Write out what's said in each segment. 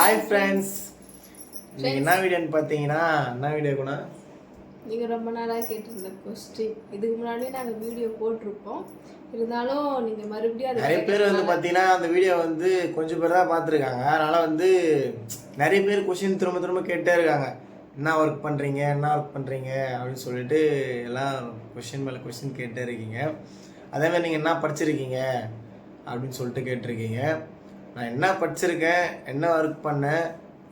Hi friends இன்னைக்கு என்ன வீடியோன்னு பார்த்தீங்கன்னா என்ன வீடியோ கூட நீங்க ரொம்ப நாளா கேட்டிருந்த கொஸ்டின் இதுக்கு முன்னாடி நாங்க வீடியோ போட்டிருப்போம். இருந்தாலும் நீங்க மறுபடியும் நிறைய பேர் வந்து பார்த்தீங்கன்னா அந்த வீடியோ வந்து கொஞ்சம் பேர் தான் பார்த்துருக்காங்க. அதனால வந்து நிறைய பேர் கொஷின் திரும்ப திரும்ப கேட்டே இருக்காங்க. என்ன ஒர்க் பண்ணுறீங்க என்ன ஒர்க் பண்ணுறீங்க அப்படின்னு சொல்லிட்டு எல்லாம் கொஷின் மேலே கொஷின் கேட்டே இருக்கீங்க. அதே மாதிரி நீங்கள் என்ன படிச்சிருக்கீங்க? அப்படின்னு சொல்லிட்டு கேட்டிருக்கீங்க. நான் என்ன படிச்சிருக்கேன் என்ன ஒர்க் பண்ணேன்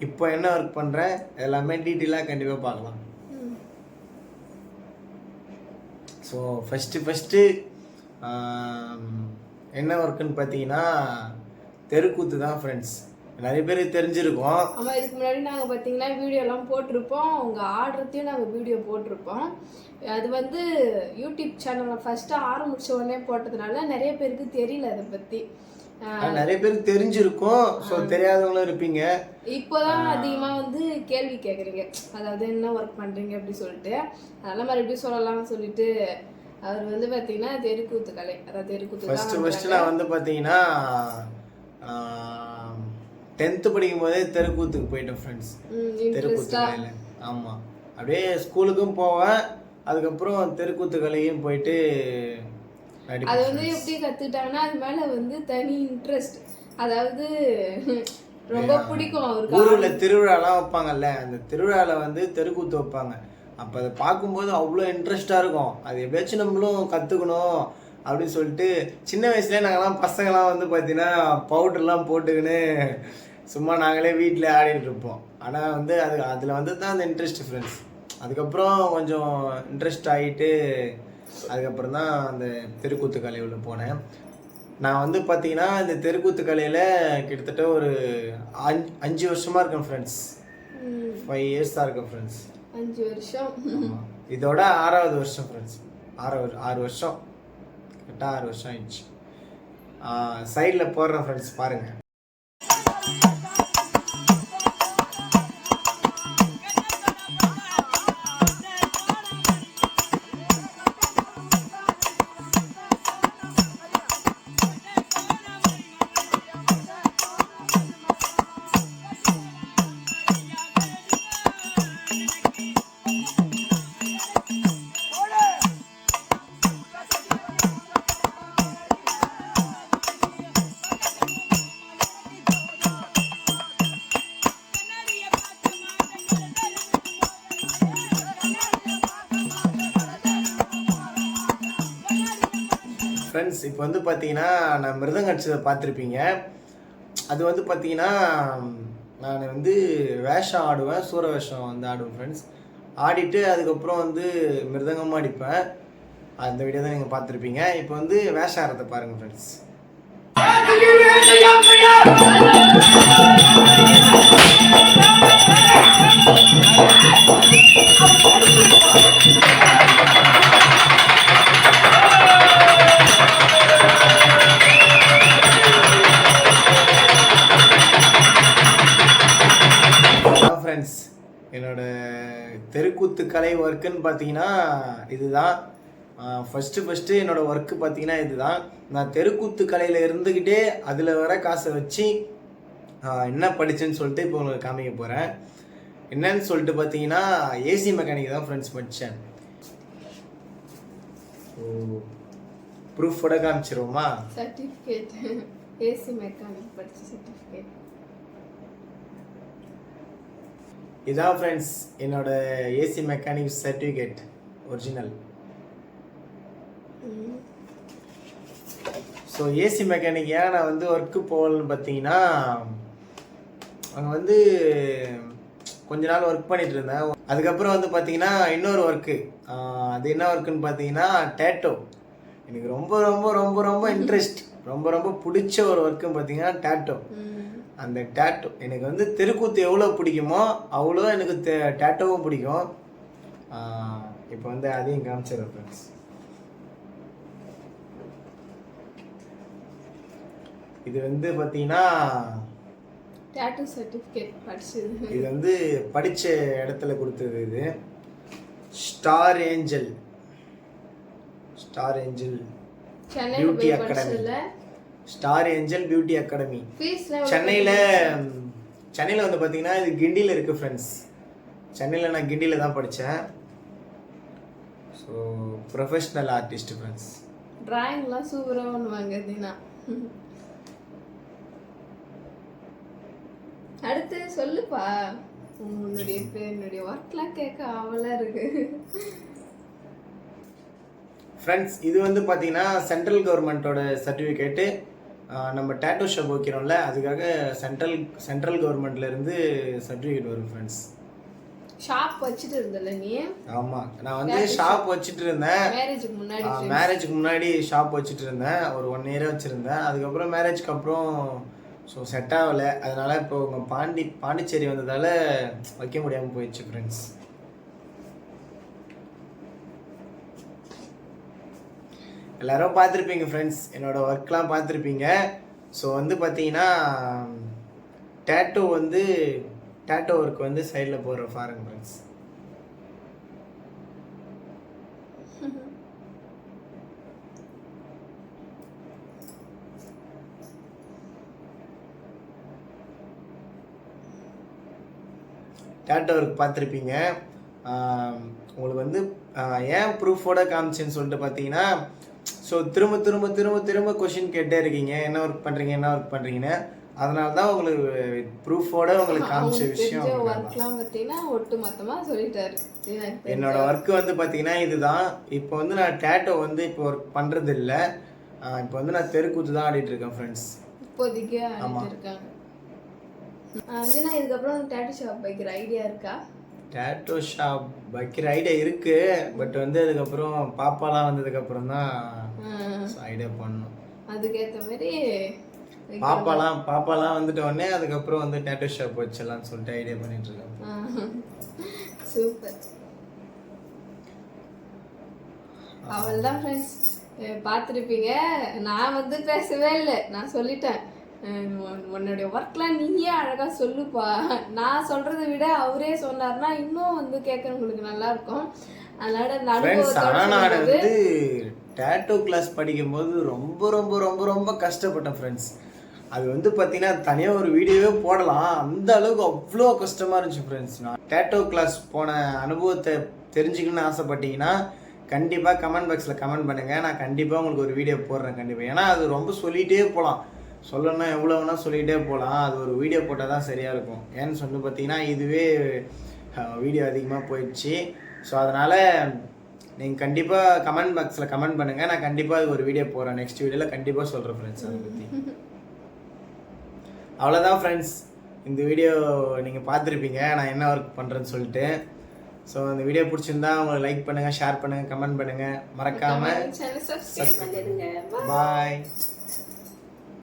இப்போ என்ன ஒர்க் பண்ணுறேன் எல்லாமே டீட்டெயிலாக கண்டிப்பாக பார்க்கலாம். ஸோ ஃபஸ்ட்டு ஃபஸ்ட்டு என்ன ஒர்க்குன்னு பார்த்தீங்கன்னா தெருக்கூத்து தான் ஃப்ரெண்ட்ஸ் நிறைய பேருக்கு தெரிஞ்சிருக்கோம். ஆமாம் இதுக்கு முன்னாடி நாங்கள் பார்த்தீங்கன்னா வீடியோலாம் போட்டிருப்போம். உங்கள் ஆர்டர்த்தையும் நாங்கள் வீடியோ போட்டிருப்போம். அது வந்து யூடியூப் சேனலில் ஃபஸ்ட்டு ஆரம்பித்த உடனே போட்டதுனால நிறைய பேருக்கு தெரியல அதை பற்றி நிறைய பேருக்கு தெரிஞ்சிருக்கும். ஸோ தெரியாதவங்களும் இருப்பீங்க. இப்போதான் அதிகமா வந்து கேள்வி கேக்குறீங்க. அதாவது என்ன ஒர்க் பண்றீங்க அப்படி சொல்லிட்டு. அதனால மறுபடியும் சொல்லலாம்னு சொல்லிட்டு அவர் வந்து பாத்தீங்கன்னா தெருக்கூத்து கலை. அதாவது தெருக்கூத்து ஃபஸ்ட்டு தான் ஃபஸ்ட்டு நான் வந்து பார்த்தீங்கன்னா டென்த்து படிக்கும் போதே தெருக்கூத்துக்கு போயிட்டேன் ஃப்ரெண்ட்ஸ் தெருக்கூத்து கலையில். ஆமாம் அப்படியே ஸ்கூலுக்கும் போவேன். அதுக்கப்புறம் தெருக்கூத்து கலையும் போயிட்டு அது வந்து எப்படி கத்துக்கிட்டாங்கன்னா அது மேல வந்து தனி இன்ட்ரெஸ்ட் அதாவது ரொம்ப பிடிக்கும் அவருக்கு. ஊரில் திருவிழாலாம் வைப்பாங்கல்ல அந்த திருவிழாவில் வந்து தெருக்கூத்து வைப்பாங்க. அப்போ அதை பார்க்கும்போது அவ்வளோ இன்ட்ரெஸ்டாக இருக்கும். அது எப்படியாச்சும் நம்மளும் கற்றுக்கணும் அப்படின்னு சொல்லிட்டு சின்ன வயசுலேயே நாங்கள்லாம் பசங்களாம் வந்து பார்த்தீங்கன்னா பவுடர்லாம் போட்டுக்கின்னு சும்மா நாங்களே வீட்டில் ஆடிட்டு இருப்போம். ஆனால் வந்து அது அதில் வந்து தான் அந்த இன்ட்ரெஸ்ட் ஃப்ரெண்ட்ஸ் அதுக்கப்புறம் கொஞ்சம் இன்ட்ரெஸ்ட் ஆகிட்டு அதுக்கப்புறம் தான் அந்த தெருக்கூத்து கலை உள்ள போனேன். நான் வந்து பார்த்தீங்கன்னா இந்த தெருக்கூத்து கலையில் கிட்டத்தட்ட ஒரு அஞ்சு அஞ்சு வருஷமாக இருக்கேன் ஃப்ரெண்ட்ஸ் ஃபைவ் இயர்ஸாக இருக்கேன் ஃப்ரெண்ட்ஸ் அஞ்சு வருஷம். இதோட ஆறாவது வருஷம் ஃப்ரெண்ட்ஸ் ஆறாவது ஆறு வருஷம். கரெக்டாக ஆறு வருஷம் ஆயிடுச்சு. சைடில் போடுறேன் ஃப்ரெண்ட்ஸ் பாருங்கள் ஃப்ரெண்ட்ஸ் இப்போ வந்து பார்த்தீங்கன்னா நான் மிருதங்க பார்த்துருப்பீங்க. அது வந்து பார்த்தீங்கன்னா நான் வந்து வேஷம் ஆடுவேன் சூர வேஷம் வந்து ஆடுவேன் ஃப்ரெண்ட்ஸ் ஆடிட்டு அதுக்கப்புறம் வந்து மிருதங்கமாக அடிப்பேன். அந்த வீடியோ தான் நீங்கள் பார்த்துருப்பீங்க. இப்போ வந்து வேஷம் ஆடுறதை பாருங்கள் ஃப்ரெண்ட்ஸ் ஃப்ரெண்ட்ஸ் கலை ஒர்க்குன்னு பார்த்தீங்கன்னா இதுதான். ஃபஸ்ட்டு ஃபஸ்ட்டு என்னோட ஒர்க்கு பார்த்தீங்கன்னா இதுதான். நான் தெருக்கூத்து கலையில் இருந்துக்கிட்டே அதில் வர காசை வச்சு என்ன படித்தேன்னு சொல்லிட்டு இப்போ உங்களுக்கு காமிக்க போகிறேன் என்னன்னு சொல்லிட்டு பார்த்தீங்கன்னா ஏசி மெக்கானிக் தான் ஃப்ரெண்ட்ஸ் படித்தேன் ஓ ப்ரூஃபோட காமிச்சிருவோமா? சர்டிஃபிகேட் ஏசி மெக்கானிக் படித்த சர்டிஃபிகேட் இதான் ஃப்ரெண்ட்ஸ் என்னோட AC mechanic certificate original so AC mechanic ஏன் நான் வந்து ஒர்க்கு போகலன்னு பார்த்தீங்கன்னா அங்கே வந்து கொஞ்ச நாள் ஒர்க் பண்ணிட்டு இருந்தேன். அதுக்கப்புறம் வந்து பார்த்தீங்கன்னா இன்னொரு ஒர்க்கு அது என்ன ஒர்க்குன்னு பார்த்தீங்கன்னா டேட்டோ எனக்கு ரொம்ப ரொம்ப ரொம்ப ரொம்ப இன்ட்ரெஸ்ட் ரொம்ப ரொம்ப பிடிச்ச ஒரு ஒர்க்குன்னு பார்த்தீங்கன்னா டேட்டோ அந்த டேட்டோ எனக்கு வந்து தெருக்கூத்து எவ்வளோ பிடிக்குமோ அவ்வளோ எனக்கு தே- டேட்டோவும் பிடிக்கும். இப்போ வந்து அதையும் காமிச்சிடுறேன் ஃப்ரெண்ட்ஸ் இது வந்து பார்த்தீங்கன்னா டேட்டூ சர்டிஃபிகேட் படிச்சது. இது வந்து படித்த இடத்துல கொடுத்தது இது. ஸ்டார் ஏஞ்சல் ஸ்டார் ஏஞ்சல் சென்னையில் Beauty போய் Academy. படிச்சதுல ஸ்டார் ஏஞ்சல் பியூட்டி அகாடமி சென்னையில் சென்னையில் வந்து பார்த்தீங்கன்னா இது கிண்டியில் இருக்குது ஃப்ரெண்ட்ஸ் சென்னையில் நான் கிண்டியில் தான் படித்தேன் ஸோ ப்ரொஃபஷ்னல் ஆர்டிஸ்ட் ஃப்ரெண்ட்ஸ் டிராயிங்லாம் சூப்பராக பண்ணுவாங்க தீனா. அடுத்து சொல்லுப்பா. உன்னுடைய பேர் என்னுடைய ஒர்க்லாம் கேட்க ஆவலா இருக்கு. ஃப்ரெண்ட்ஸ் இது வந்து பார்த்தீங்கன்னா சென்ட்ரல் கவர்மெண்ட்டோட சர்டிஃபிகேட்டு நம்ம டேட்டோ ஷாப் வைக்கிறோம்ல அதுக்காக சென்ட்ரல் சென்ட்ரல் கவர்மெண்ட்லேருந்து சர்டிஃபிகேட் வரும் ஃப்ரெண்ட்ஸ் ஷாப் வச்சுட்டு இருந்தல நீ? ஆமாம் நான் வந்து ஷாப் வச்சுட்டு இருந்தேன். மேரேஜுக்கு முன்னாடி மேரேஜுக்கு முன்னாடி ஷாப் வச்சுட்டு இருந்தேன். ஒரு ஒன் இயர் வச்சுருந்தேன். அதுக்கப்புறம் மேரேஜ்க்கு அப்புறம் ஸோ செட் ஆகலை. அதனால இப்போ உங்கள் பாண்டி பாண்டிச்சேரி வந்ததால் வைக்க முடியாமல் போயிடுச்சு ஃப்ரெண்ட்ஸ் எல்லாரும் பார்த்துருப்பீங்க ஃப்ரெண்ட்ஸ் என்னோட ஒர்க்லாம் பார்த்துருப்பீங்க. ஸோ வந்து பார்த்தீங்கன்னா டேட்டோ வந்து டேட்டோ ஒர்க் வந்து சைடில் போடுற ஃபாரின் ஃப்ரெண்ட்ஸ் டேட்டோ ஒர்க் பார்த்துருப்பீங்க. உங்களுக்கு வந்து ஏன் ப்ரூஃபோட காமிச்சேன்னு சொல்லிட்டு பார்த்தீங்கன்னா ஸோ திரும்ப திரும்ப திரும்ப திரும்ப கொஷின் கேட்டே இருக்கீங்க. என்ன ஒர்க் பண்ணுறீங்க என்ன ஒர்க் பண்ணுறீங்கன்னு அதனால தான் உங்களுக்கு ப்ரூஃபோட உங்களுக்கு காமிச்ச விஷயம். ஒர்க்லாம் பார்த்தீங்கன்னா ஒட்டு சொல்லிட்டாரு. என்னோட ஒர்க் வந்து பார்த்தீங்கன்னா இதுதான். இப்போ வந்து நான் டேட்டோ வந்து இப்போ ஒர்க் பண்ணுறது இல்லை இப்போ வந்து நான் தெருக்கூத்து தான் ஆடிட்டு இருக்கேன் ஃப்ரெண்ட்ஸ் இப்போதைக்கு ஆடிட்டு இருக்காங்க. இதுக்கப்புறம் டேட்டு ஷாப் வைக்கிற ஐடியா இருக்கா? டேட்டோ ஷாப் வைக்கிற ஐடியா இருக்கு. பட் வந்து அதுக்கப்புறம் பாப்பாலாம் வந்ததுக்கப்புறம் தான் ஐடியா பண்ணணும். அதுக்கேற்ற மாதிரி பாப்பாலாம் பாப்பாலாம் வந்துட்ட உடனே அதுக்கப்புறம் வந்து டேட்டோ ஷாப் வச்சிடலாம்னு சொல்லிட்டு ஐடியா பண்ணிட்டு இருக்கேன் சூப்பர். அவள் தான் ஃப்ரெண்ட்ஸ் பார்த்துருப்பீங்க. நான் வந்து பேசவே இல்லை. நான் சொல்லிட்டேன். உன்னுடைய ஒர்க்லாம் நீயே அழகாக சொல்லுப்பா. நான் சொல்கிறத விட அவரே சொன்னார்னா இன்னும் வந்து கேட்குறவங்களுக்கு நல்லா இருக்கும். அதனால நான் டேட்டோ கிளாஸ் படிக்கும்போது ரொம்ப ரொம்ப ரொம்ப ரொம்ப கஷ்டப்பட்டேன் ஃப்ரெண்ட்ஸ் அது வந்து பார்த்தீங்கன்னா தனியாக ஒரு வீடியோவே போடலாம். அந்த அளவுக்கு அவ்வளோ கஷ்டமாக இருந்துச்சு ஃப்ரெண்ட்ஸ் நான் டேட்டோ கிளாஸ் போன அனுபவத்தை தெரிஞ்சுக்கணும்னு ஆசைப்பட்டீங்கன்னா கண்டிப்பாக கமெண்ட் பாக்ஸில் கமெண்ட் பண்ணுங்கள் நான் கண்டிப்பாக உங்களுக்கு ஒரு வீடியோ போடுறேன் கண்டிப்பாக ஏன்னா அது ரொம்ப சொல்லிகிட்டே போகலாம் சொல்லணும்னா எவ்வளோ வேணால் சொல்லிகிட்டே போகலாம் அது ஒரு வீடியோ போட்டால் தான் சரியாக இருக்கும். ஏன்னு சொல்லி பார்த்தீங்கன்னா இதுவே வீடியோ அதிகமாக போயிடுச்சு. ஸோ அதனால் நீங்கள் கண்டிப்பாக கமெண்ட் பாக்ஸில் கமெண்ட் பண்ணுங்கள் நான் கண்டிப்பாக அது ஒரு வீடியோ போடுறேன் நெக்ஸ்ட் வீடியோவில் கண்டிப்பாக சொல்கிறேன் ஃப்ரெண்ட்ஸ் அதை பற்றி அவ்வளோதான் ஃப்ரெண்ட்ஸ் இந்த வீடியோ நீங்கள் பார்த்துருப்பீங்க. நான் என்ன ஒர்க் பண்ணுறேன்னு சொல்லிட்டு. ஸோ இந்த வீடியோ பிடிச்சிருந்தா உங்களுக்கு லைக் பண்ணுங்கள் ஷேர் பண்ணுங்கள் கமெண்ட் பண்ணுங்கள் மறக்காமல் பாய்